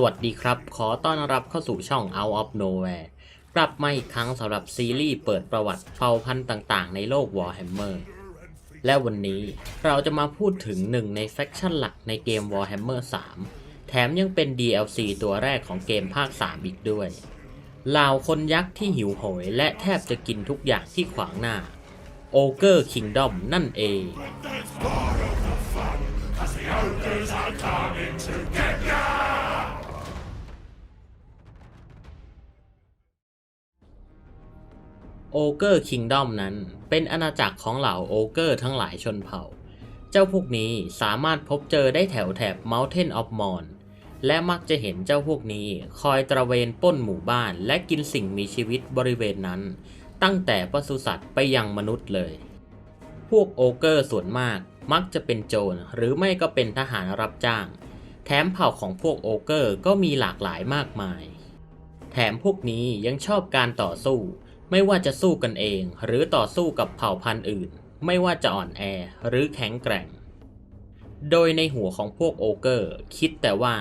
สวัสดีครับ ขอต้อนรับเข้าสู่ช่อง Out of Nowhere กลับมาอีกครั้งสำหรับซีรีส์เปิดประวัติเผ่าพันธุ์ต่างๆ ในโลก Warhammer และวันนี้เราจะมาพูดถึงหนึ่งในแฟคชั่นหลักในเกม Warhammer 3 แถมยังเป็น DLC ตัวแรกของเกมภาค 3 อีกด้วยเหล่าคนยักษ์ที่หิวโหย และแทบจะกินทุกอย่างที่ขวางหน้า Ogre Kingdom นั่นเอง โอเกอร์คิงดอมนั้น เป็นอาณาจักรของเหล่าโอเกอร์ทั้งหลายชนเผ่า เจ้าพวกนี้สามารถพบเจอได้แถวแถบ Mountain of m o n และมักจะเห็นเจ้าพวกนี้คอยตระเวนป้นหมู่บ้านและกินสิ่งมีชีวิตบริเวณนั้น ตั้งแต่ปศุสัตว์ไปยังมนุษย์เลย พวกโอเกอร์ส่วนมากมักจะเป็นโจรหรือไม่ก็เป็นทหารรับจ้าง แถมเผ่าของพวกโอเกอร์ก็มีหลากหลายมากมาย แถมพวกนี้ยังชอบการต่อสู้ ไม่ว่าจะสู้กันเองหรือต่อสู้กับเผ่าพันธุ์อื่น ไม่ว่าจะอ่อนแอหรือแข็งแกร่ง โดยในหัวของพวกโอเกอร์ คิดแต่ว่า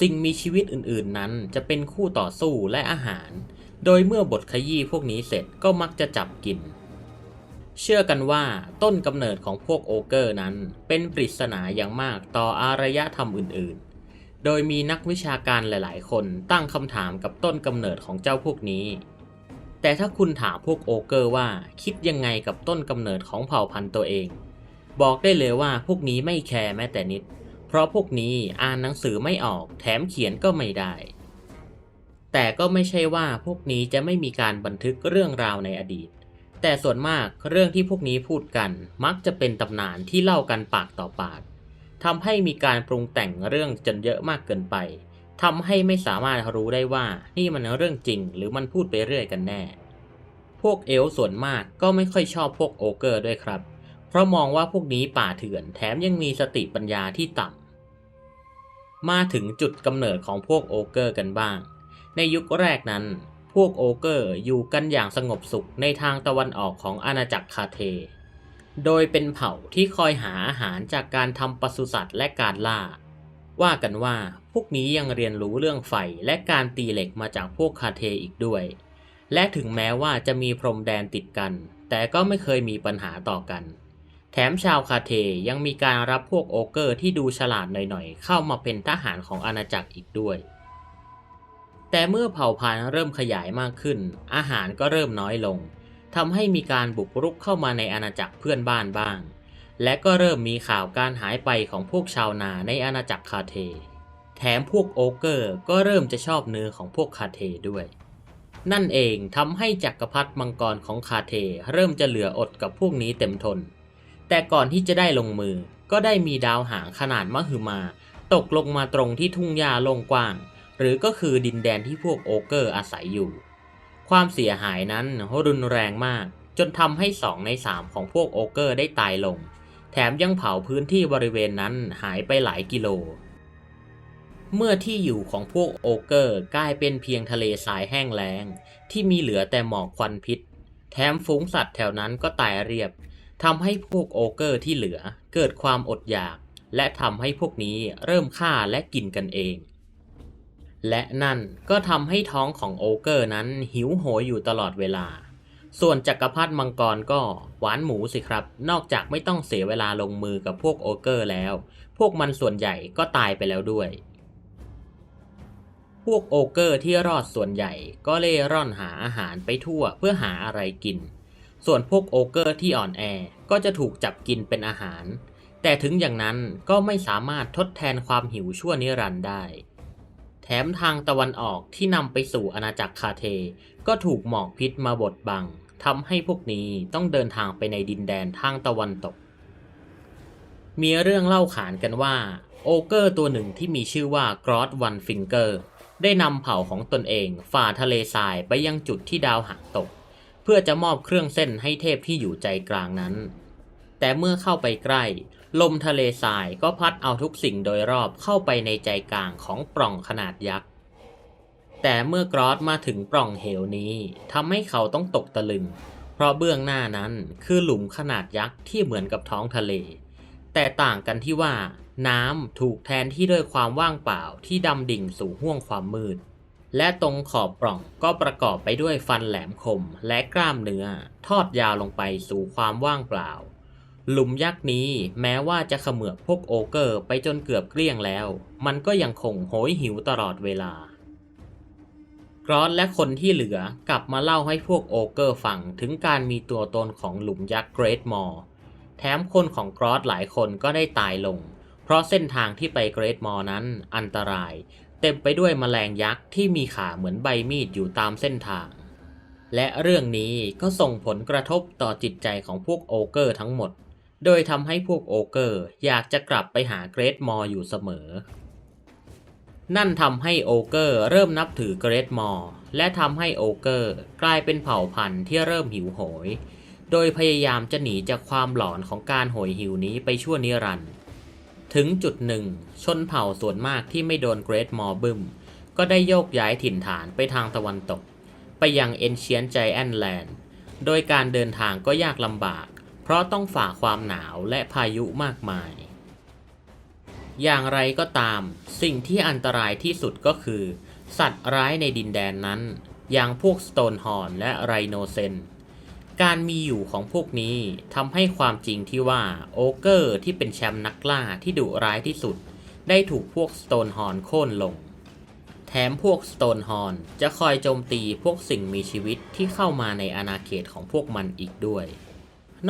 สิ่งมีชีวิตอื่นๆนั้นจะเป็นคู่ต่อสู้และอาหาร โดยเมื่อบทขยี้พวกนี้เสร็จก็มักจะจับกิน เชื่อกันว่าต้นกำเนิดของพวกโอเกอร์นั้นเป็นปริศนาอย่างมากต่ออารยธรรมอื่นๆ โดยมีนักวิชาการหลายๆ คนตั้งคำถามกับต้นกำเนิดของเจ้าพวกนี้ แต่ถ้าคุณถามพวกโอเกอร์ว่าคิดยังไงกับต้นกำเนิดของเผ่าพันธุ์ตัวเอง บอกได้เลยว่าพวกนี้ไม่แคร์แม้แต่นิด เพราะพวกนี้อ่านหนังสือไม่ออก แถมเขียนก็ไม่ได้ แต่ก็ไม่ใช่ว่าพวกนี้จะไม่มีการบันทึกเรื่องราวในอดีต แต่ส่วนมากเรื่องที่พวกนี้พูดกัน มักจะเป็นตำนานที่เล่ากันปากต่อปากทำให้มีการปรุงแต่งเรื่องจนเยอะมากเกินไป ทำให้ไม่สามารถรู้ได้ว่านี่มันเรื่องจริงหรือมันพูดไปเรื่อยกันแน่ พวกเอลส่วนมากก็ไม่ค่อยชอบพวกโอเกอร์ด้วยครับ เพราะมองว่าพวกนี้ป่าเถื่อนแถมยังมีสติปัญญาที่ต่ำ มาถึงจุดกำเนิดของพวกโอเกอร์กันบ้าง ในยุคแรกนั้น พวกโอเกอร์อยู่กันอย่างสงบสุขในทางตะวันออกของอาณาจักรคาเท โดยเป็นเผ่าที่คอยหาอาหารจากการทำปศุสัตว์และการล่า ว่ากันว่าพวกนี้ยังเรียนรู้เรื่องไฟและการตีเหล็กมาจากพวกคาเทอีกด้วย และถึงแม้ว่าจะมีพรมแดนติดกัน แต่ก็ไม่เคยมีปัญหาต่อกัน แถมชาวคาเทยังมีการรับพวกโอเกอร์ที่ดูฉลาดหน่อยๆ เข้ามาเป็นทหารของอาณาจักรอีกด้วย แต่เมื่อเผ่าพันธุ์เริ่มขยายมากขึ้น อาหารก็เริ่มน้อยลงทำให้มีการบุกรุกเข้ามาในอาณาจักรเพื่อนบ้านบ้าง และก็เริ่มมีข่าวการหายไปของพวกชาวนาในอาณาจักรคาเท แถมพวกโอเกอร์ก็เริ่มจะชอบเนื้อของพวกคาเทด้วย นั่นเองทำให้จักรพรรดิมังกรของคาเทเริ่มจะเหลืออดกับพวกนี้เต็มทน แต่ก่อนที่จะได้ลงมือก็ได้มีดาวหางขนาดมหึมา ตกลงมาตรงที่ทุ่งหญ้าโล่งกว้าง หรือก็คือดินแดนที่พวกโอเกอร์อาศัยอยู่ ความเสียหายนั้นรุนแรงมากจนทำให้สองในสามของพวกโอเกอร์ได้ตายลง ถมยังเผาพื้นที่บริเวณนั้นหายไปหลายกิโล เมื่อที่อยู่ของพวกโอเกอร์กลายเป็นเพียงทะเลทรายแห้งแล้ง ที่มีเหลือแต่หมอกควันพิษ แถมฝูงสัตว์แถวนั้นก็ตายเรียบทำให้พวกโอเกอร์ที่เหลือเกิดความอดอยาก และทำให้พวกนี้เริ่มฆ่าและกินกันเอง และนั่นก็ทำให้ท้องของโอเกอร์นั้นหิวโหยอยู่ตลอดเวลา ส่วนจักรพรรดิมังกรก็หวานหมูสิครับ นอกจากไม่ต้องเสียเวลาลงมือกับพวกโอเกอร์แล้ว พวกมันส่วนใหญ่ก็ตายไปแล้วด้วย พวกโอเกอร์ที่รอดส่วนใหญ่ก็เล่ร่อนหาอาหารไปทั่วเพื่อหาอะไรกิน ส่วนพวกโอเกอร์ที่อ่อนแอก็จะถูกจับกินเป็นอาหาร แต่ถึงอย่างนั้นก็ไม่สามารถทดแทนความหิวชั่วนิรันดร์ได้ แถมทางตะวันออกที่นำไปสู่อาณาจักรคาเท ก็ถูกหมอกพิษมาบดบังทำให้พวกนี้ต้องเดินทางไปในดินแดนทางตะวันตก มีเรื่องเล่าขานกันว่า โอเกอร์ตัวหนึ่งที่มีชื่อว่ากรอสวันฟิงเกอร์ ได้นำเผ่าของตนเองฝ่าทะเลทรายไปยังจุดที่ดาวหักตก เพื่อจะมอบเครื่องเส้นให้เทพที่อยู่ใจกลางนั้น แต่เมื่อเข้าไปใกล้ ลมทะเลทรายก็พัดเอาทุกสิ่งโดยรอบเข้าไปในใจกลางของปล่องขนาดยักษ์ แต่เมื่อกรอสมาถึงปล่องเหวนี้ทำให้เขาต้องตกตะลึง เพราะเบื้องหน้านั้นคือหลุมขนาดยักษ์ที่เหมือนกับท้องทะเล แต่ต่างกันที่ว่า น้ำถูกแทนที่ด้วยความว่างเปล่าที่ดำดิ่งสู่ห้วงความมืด และตรงขอบปล่องก็ประกอบไปด้วยฟันแหลมคมและกล้ามเนื้อ ทอดยาวลงไปสู่ความว่างเปล่า หลุมยักษ์นี้แม้ว่าจะเขมือบพวกโอเกอร์ไปจนเกือบเกลี้ยงแล้ว มันก็ยังคงโหยหิวตลอดเวลากรอสและคนที่เหลือกลับมาเล่าให้พวกโอเกอร์ฟังถึงการมีตัวตนของหลุมยักษ์เกรทมอร์แถมคนของกรอสหลายคนก็ได้ตายลง เพราะเส้นทางที่ไปเกรทมอร์นั้นอันตราย เต็มไปด้วยแมลงยักษ์ที่มีขาเหมือนใบมีดอยู่ตามเส้นทาง และเรื่องนี้ก็ส่งผลกระทบต่อจิตใจของพวกโอเกอร์ทั้งหมด โดยทำให้พวกโอเกอร์อยากจะกลับไปหาเกรทมอร์อยู่เสมอ นั่นทำให้โอเกอร์เริ่มนับถือเกรทมอร์และทำให้โอเกอร์กลายเป็นเผ่าพันธุ์ที่เริ่มหิวโหย โดยพยายามจะหนีจากความหลอนของการโหยหิวนี้ไปชั่วนิรันดร์ถึงจุดหนึ่ง ชนเผ่าส่วนมากที่ไม่โดนเกรทมอร์บึมก็ได้โยกย้ายถิ่นฐานไปทางตะวันตก ไปยังเอนเชียนใจแอนแลนด์ โดยการเดินทางก็ยากลำบาก เพราะต้องฝ่าความหนาวและพายุมากมาย อย่างไรก็ตาม สิ่งที่อันตรายที่สุดก็คือ สัตว์ร้ายในดินแดนนั้น อย่างพวกสโตนฮอนและไรโนเซนการมีอยู่ของพวกนี้ทำให้ความจริงที่ว่าโอเกอร์ที่เป็นแชมป์นักล่าที่ดุร้ายที่สุด ได้ถูกพวกสโตนฮอนโค่นลง แถมพวกสโตนฮอนจะคอยโจมตีพวกสิ่งมีชีวิตที่เข้ามาในอาณาเขตของพวกมันอีกด้วย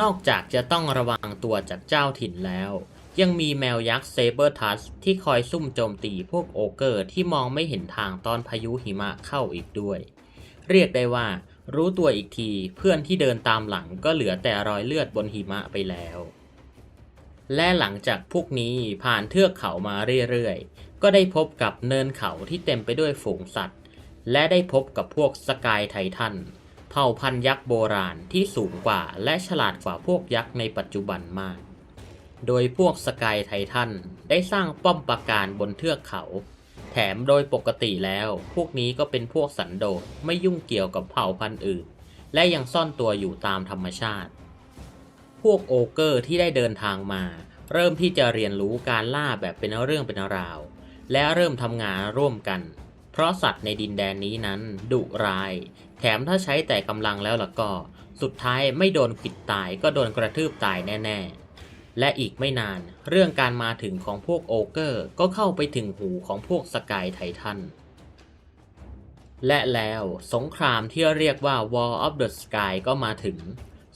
นอกจากจะต้องระวังตัวจากเจ้าถิ่นแล้ว ยังมีแมวยักษ์เซเบอร์ทัสที่คอยซุ่มโจมตีพวกโอเกอร์ที่มองไม่เห็นทางตอนพายุหิมะเข้าอีกด้วย เรียกได้ว่า รู้ตัวอีกทีเพื่อนที่เดินตามหลังก็เหลือแต่รอยเลือดบนหิมะไปแล้ว และหลังจากพวกนี้ผ่านเทือกเขามาเรื่อยๆ ก็ได้พบกับเนินเขาที่เต็มไปด้วยฝูงสัตว์ และได้พบกับพวกสกายไททัน เผ่าพันธุ์ยักษ์โบราณที่สูงกว่าและฉลาดกว่าพวกยักษ์ในปัจจุบันมาก โดยพวกสกายไททันได้สร้างป้อมปราการบนเทือกเขา แถมโดยปกติแล้ว พวกนี้ก็เป็นพวกสันโดษไม่ยุ่งเกี่ยวกับเผ่าพันธุ์อื่น และยังซ่อนตัวอยู่ตามธรรมชาติ พวกโอเกอร์ที่ได้เดินทางมา เริ่มที่จะเรียนรู้การล่าแบบเป็นเรื่องเป็นราว และเริ่มทำงานร่วมกัน เพราะสัตว์ในดินแดนนี้นั้นดุร้าย แถมถ้าใช้แต่กำลังแล้วล่ะก็ สุดท้ายไม่โดนขิดตายก็โดนกระทืบตายแน่ ๆ และอีกไม่นาน เรื่องการมาถึงของพวกโอเกอร์ก็เข้าไปถึงหูของพวกสกายไททันและแล้วสงครามที่เรียกว่า War of the Sky ก็มาถึง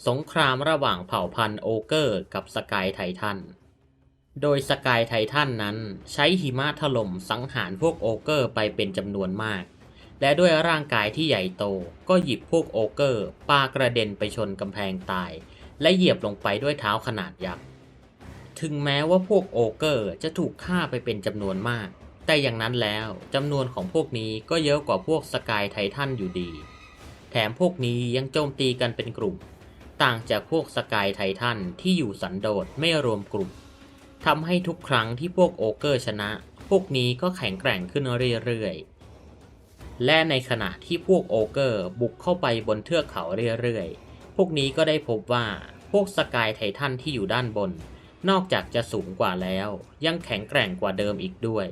สงครามระหว่างเผ่าพันธุ์โอเกอร์กับสกายไททัน โดยสกายไททันนั้นใช้หิมะถล่มสังหารพวกโอเกอร์ไปเป็นจำนวนมาก และด้วยร่างกายที่ใหญ่โตก็หยิบพวกโอเกอร์ปากระเด็นไปชนกำแพงตาย และเหยียบลงไปด้วยเท้าขนาดยักษ์ ถึงแม้ว่าพวกโอเกอร์จะถูกฆ่าไปเป็นจำนวนมาก แต่อย่างนั้นแล้วจำนวนของพวกนี้ก็เยอะกว่าพวกสกายไททันอยู่ดี แถมพวกนี้ยังโจมตีกันเป็นกลุ่ม ต่างจากพวกสกายไททันที่อยู่สันโดษไม่รวมกลุ่ม ทำให้ทุกครั้งที่พวกโอเกอร์ชนะ พวกนี้ก็แข็งแกร่งขึ้นเรื่อยๆ และในขณะที่พวกโอเกอร์บุกเข้าไปบนเทือกเขาเรื่อยๆ พวกนี้ก็ได้พบว่าพวกสกายไททันที่อยู่ด้านบน นอกจากจะสูงกว่าแล้ว ยังแข็งแกร่งกว่าเดิมอีกด้วย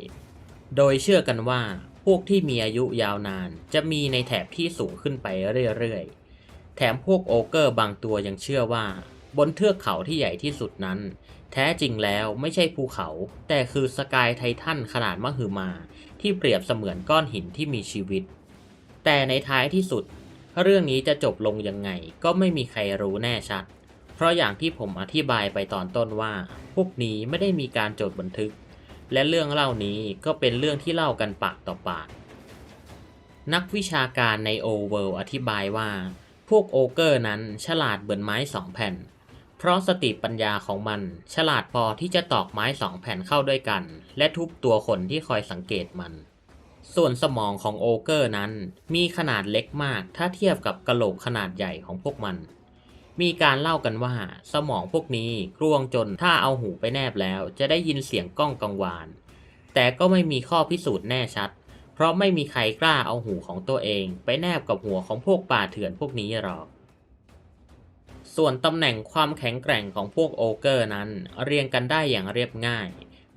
โดยเชื่อกันว่าพวกที่มีอายุยาวนานจะมีในแถบที่สูงขึ้นไปเรื่อยๆ แถมพวกโอเกอร์บางตัวยังเชื่อว่า บนเทือกเขาที่ใหญ่ที่สุดนั้น แท้จริงแล้วไม่ใช่ภูเขา แต่คือสกายไททันขนาดมหึมา ที่เปรียบเสมือนก้อนหินที่มีชีวิต แต่ในท้ายที่สุด เรื่องนี้จะจบลงยังไงก็ไม่มีใครรู้แน่ชัด เพราะอย่างที่ผมอธิบายไปตอนต้นว่า พวกนี้ไม่ได้มีการจดบันทึก และเรื่องเล่านี้ก็เป็นเรื่องที่เล่ากันปากต่อปาก นักวิชาการในโอเวิลอธิบายว่า พวกโอเกอร์นั้นฉลาดเบือนไม้สองแผ่น เพราะสติปัญญาของมัน ฉลาดพอที่จะตอกไม้สองแผ่นเข้าด้วยกัน และทุบตัวคนที่คอยสังเกตมัน ส่วนสมองของโอเกอร์นั้น มีขนาดเล็กมากถ้าเทียบกับกะโหลกขนาดใหญ่ของพวกมัน มีการเล่ากันว่า สมองพวกนี้กลวงจนถ้าเอาหูไปแนบแล้ว จะได้ยินเสียงก้องกังวาน แต่ก็ไม่มีข้อพิสูจน์แน่ชัด เพราะไม่มีใครกล้าเอาหูของตัวเอง ไปแนบกับหัวของพวกป่าเถื่อนพวกนี้หรอก ส่วนตำแหน่งความแข็งแกร่งของพวกโอเกอร์นั้น เรียงกันได้อย่างเรียบง่าย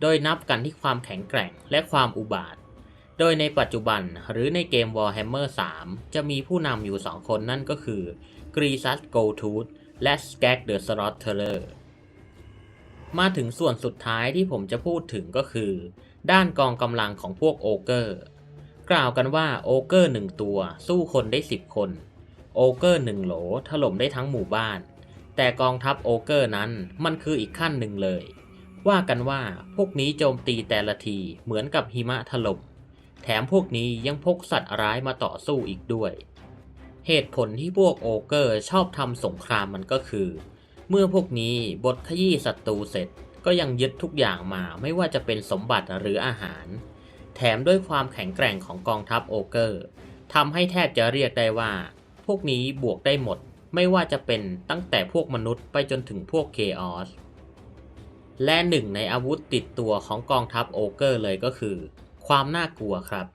โดยนับกันที่ความแข็งแกร่งและความอุบาท โดยในปัจจุบันหรือในเกม Warhammer 3 จะมีผู้นำอยู่ 2 คนนั่นก็คือ g r e s u s g o t o o t h และ Skag the Slaughterer มาถึงส่วนสุดท้ายที่ผมจะพูดถึงก็คือ ด้านกองกำลังของพวกโอเกอร์ กล่าวกันว่าโอเกอร์หนึ่งตัว สู้คนได้ 10 คน โอเกอร์หนึ่งโหลถล่มได้ทั้งหมู่บ้าน แต่กองทัพโอเกอร์นั้นมันคืออีกขั้นหนึ่งเลย ว่ากันว่าพวกนี้โจมตีแต่ละทีเหมือนกับหิมะถล่ม แถมพวกนี้ยังพกสัตว์ร้ายมาต่อสู้อีกด้วย เหตุผลที่พวกโอเกอร์ชอบทำสงครามมันก็คือ เมื่อพวกนี้บทขยี้ศัตรูเสร็จก็ยังยึดทุกอย่างมาไม่ว่าจะเป็นสมบัติหรืออาหาร แถมด้วยความแข็งแกร่งของกองทัพโอเกอร์ทำให้แทบจะเรียกได้ว่า พวกนี้บวกได้หมด ไม่ว่าจะเป็นตั้งแต่พวกมนุษย์ไปจนถึงพวกเคออสและหนึ่งในอาวุธติดตัวของกองทัพโอเกอร์เลยก็คือ ความน่ากลัวครับ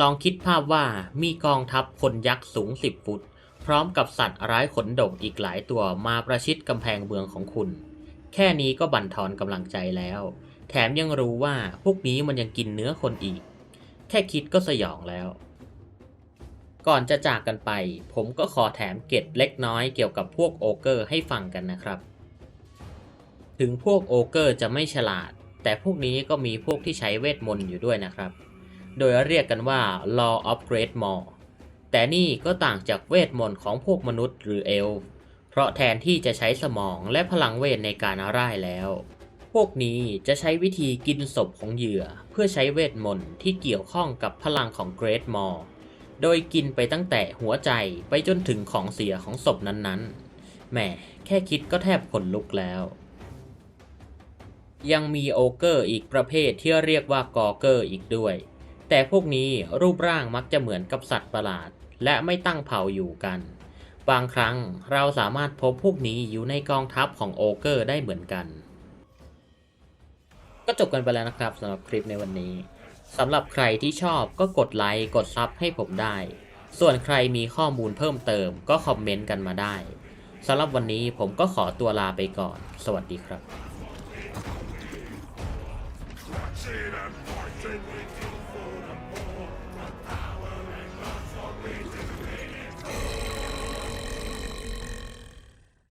ลองคิดภาพว่ามีกองทัพคนยักษ์สูง 10 ฟุต พร้อมกับสัตว์ร้ายขนดกอีกหลายตัวมาประชิดกำแพงเมืองของคุณ แค่นี้ก็บั่นทอนกำลังใจแล้ว แถมยังรู้ว่าพวกนี้มันยังกินเนื้อคนอีก แค่คิดก็สยองแล้ว ก่อนจะจากกันไป ผมก็ขอแถมเกร็ดเล็กน้อยเกี่ยวกับพวกโอเกอร์ให้ฟังกันนะครับ ถึงพวกโอเกอร์จะไม่ฉลาด แต่พวกนี้ก็มีพวกที่ใช้เวทมนต์อยู่ด้วยนะครับ โดยเรียกกันว่า Law of Great Maw แต่นี่ก็ต่างจากเวทมนต์ของพวกมนุษย์หรือเอลเพราะแทนที่จะใช้สมองและพลังเวทในการร่ายแล้ว พวกนี้จะใช้วิธีกินศพของเหยื่อ เพื่อใช้เวทมนต์ที่เกี่ยวข้องกับพลังของ Great Maw โดยกินไปตั้งแต่หัวใจไปจนถึงของเสียของศพนั้นๆ แหมแค่คิดก็แทบขนลุกแล้ว ยังมีโอเกอร์อีกประเภทที่เรียกว่ากอเกอร์อีกด้วย แต่พวกนี้รูปร่างมักจะเหมือนกับสัตว์ประหลาด และไม่ตั้งเผ่าอยู่กัน บางครั้งเราสามารถพบพวกนี้อยู่ในกองทัพของโอเกอร์ได้เหมือนกัน ก็จบกันไปแล้วนะครับสำหรับคลิปในวันนี้ สำหรับใครที่ชอบก็กดไลค์กดซับให้ผมได้ ส่วนใครมีข้อมูลเพิ่มเติมก็คอมเมนต์กันมาได้สำหรับวันนี้ผมก็ขอตัวลาไปก่อน สวัสดีครับ